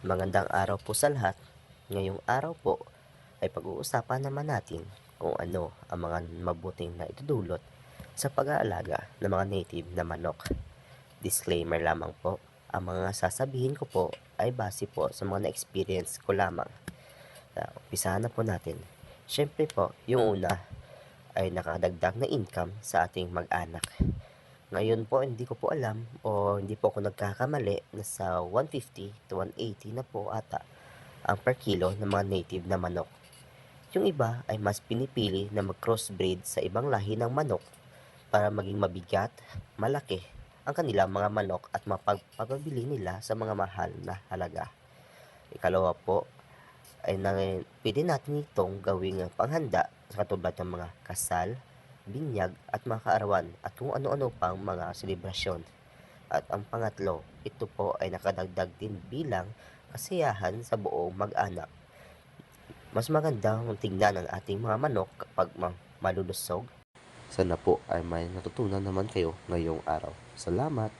Magandang araw po sa lahat. Ngayong araw po ay pag-uusapan naman natin kung ano ang mga mabuting na itudulot sa pag-aalaga ng mga native na manok. Disclaimer lamang po, ang mga sasabihin ko po ay base po sa mga na-experience ko lamang. Uh, umpisahan na po natin. Siyempre po, yung una ay nakadagdag na income sa ating mag-anak. Ngayon po, hindi ko po alam o hindi po ako nagkakamali na sa 150 to 180 na po ata ang per kilo ng mga native na manok. Yung iba ay mas pinipili na mag-crossbreed sa ibang lahi ng manok para maging mabigat, malaki ang kanilang mga manok at mapagpapabili nila sa mga mahal na halaga. Ikalawa po ay na, pwede natin itong gawing panghanda sa katulad ng mga kasal, binyag at mga kaarawan at kung ano-ano pang mga selebrasyon. At ang pangatlo, ito po ay nakadagdag din bilang kasiyahan sa buong mag-anak. Mas maganda kung tingnan ang ating mga manok kapag ma- malulusog. Sana po ay may natutunan naman kayo ngayong araw. Salamat!